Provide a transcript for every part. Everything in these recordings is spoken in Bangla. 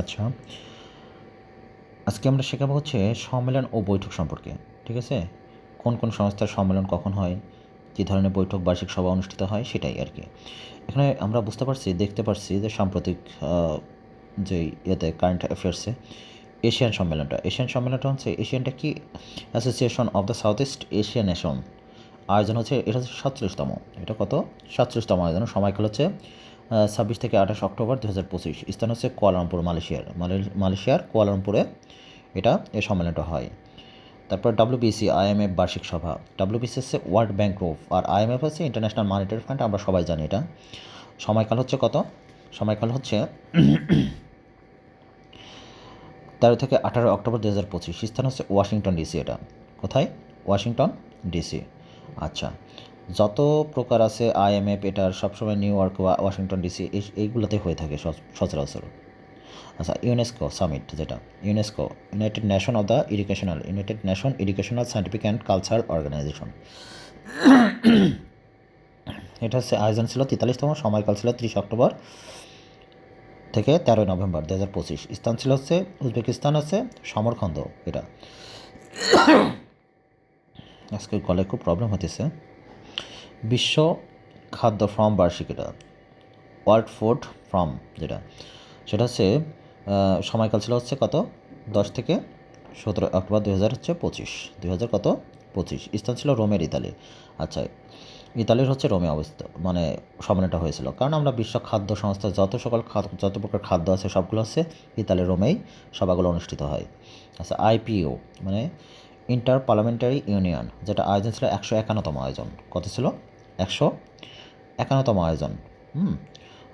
আচ্ছা আজকে আমরা শেখাবো হচ্ছে সম্মেলন ও বৈঠক সম্পর্কে, ঠিক আছে? কোন কোন সংস্থার সম্মেলন কখন হয় কী ধরনের বৈঠক বার্ষিক সভা অনুষ্ঠিত হয়, সেটাই আর কি। এখানে আমরা বুঝতে পারছি, দেখতে পারছি যে সাম্প্রতিক যে ইয়েতে কারেন্ট অ্যাফেয়ার্সে এশিয়ান সম্মেলনটা এশিয়ান সম্মেলনটা হচ্ছে এশিয়ানটা কি? Association of the south east Asian nation আয়োজন হচ্ছে, এটা হচ্ছে সাতচল্লিশতম, এটা কত? সাতচল্লিশতম আয়োজন, সময়কাল হচ্ছে ছাব্বিশ থেকে আঠাশ অক্টোবর দু হাজার পঁচিশ। স্থান হচ্ছে কুয়ালালামপুর, মালয়েশিয়ার। মালয়েশিয়ার কুয়ালালামপুরে এটা এই সম্মেলনটা হয়। তারপর ডাব্লিউবিসি, আইএমএফ বার্ষিক সভা। ডাব্লিউবিসি হচ্ছে ওয়ার্ল্ড ব্যাংক গ্রুপ আর আইএমএফ হচ্ছে ইন্টারন্যাশনাল মনিটারি ফান্ড, আমরা সবাই জানি এটা। সময়কাল হচ্ছে কত? সময়কাল হচ্ছে তেরো থেকে আঠারো অক্টোবর দু হাজার পঁচিশ। স্থান হচ্ছে ওয়াশিংটন ডিসি এটা। কোথায়? Washington DC. আচ্ছা। যত প্রকার আছে আইএমএফ এটার সবসময় নিউ ইয়র্ক বা ওয়াশিংটন ডিসি এইগুলোতে হয়ে থাকে সচ- সচরাচর। আচ্ছা ইউনেস্কো সামিট যেটা, UNESCO, united nation of the educational, united nation educational scientific and cultural organisation. এটা হচ্ছে আয়োজন ছিল তেতাল্লিশতম, সময়কাল ছিল ত্রিশ অক্টোবর থেকে তেরোই নভেম্বর দু হাজার পঁচিশ। স্থান ছিল হচ্ছে, উজবেকিস্তান আছে সমরখন্দ এটা। আজকে গলে খুব প্রবলেম হতেছে বিশ্ব খাদ্য ফর্ম বার্ষিক এটা ওয়ার্ল্ড ফুড ফর্ম যেটা, সেটা হচ্ছে সময়কাল ছিল হচ্ছে কত? দশ থেকে সতেরো অক্টোবর দুই হাজার হচ্ছে পঁচিশ। দুই হাজার কত? পঁচিশ। স্থান ছিল রোমের ইতালি। আচ্ছা ইতালির হচ্ছে রোমে অবস্থা মানে সম্মেলনটা হয়েছিল। কারণ আমরা বিশ্ব খাদ্য সংস্থা, যত সকল যত প্রকার খাদ্য আছে, সবগুলো হচ্ছে ইতালির রোমেই সভাগুলো অনুষ্ঠিত হয়। আচ্ছা আইপিও মানে ইন্টার পার্লামেন্টারি ইউনিয়ন, যেটা আয়োজন ছিল একশো একান্নতম আয়োজন। কত ছিল? একশো একান্নতম আয়োজন। হুম।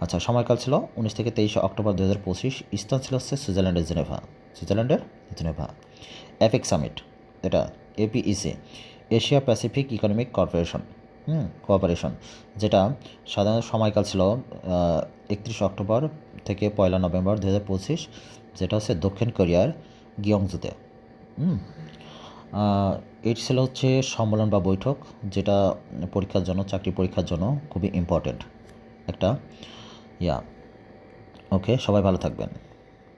আচ্ছা সময়কাল ছিল উনিশ থেকে তেইশে অক্টোবর দু হাজার পঁচিশ। স্থান ছিল হচ্ছে সুইজারল্যান্ডের জেনেভা। সুইজারল্যান্ডের জেনেভা। এফিক সামিট, এটা APEC, Asia Pacific economic corporation. Hmm cooperation যেটা সাধারণত সময়কাল ছিল একত্রিশ অক্টোবর থেকে পয়লা নভেম্বর দু হাজার পঁচিশ, যেটা হচ্ছে দক্ষিণ কোরিয়ার গিয়ংজুতে। হুম। এটি ছিল হচ্ছে সম্মেলন বা বৈঠক, যেটা পরীক্ষার জন্য, চাকরি পরীক্ষার জন্য খুবই ইম্পর্টেন্ট একটা ইয়া। ওকে সবাই ভালো থাকবেন।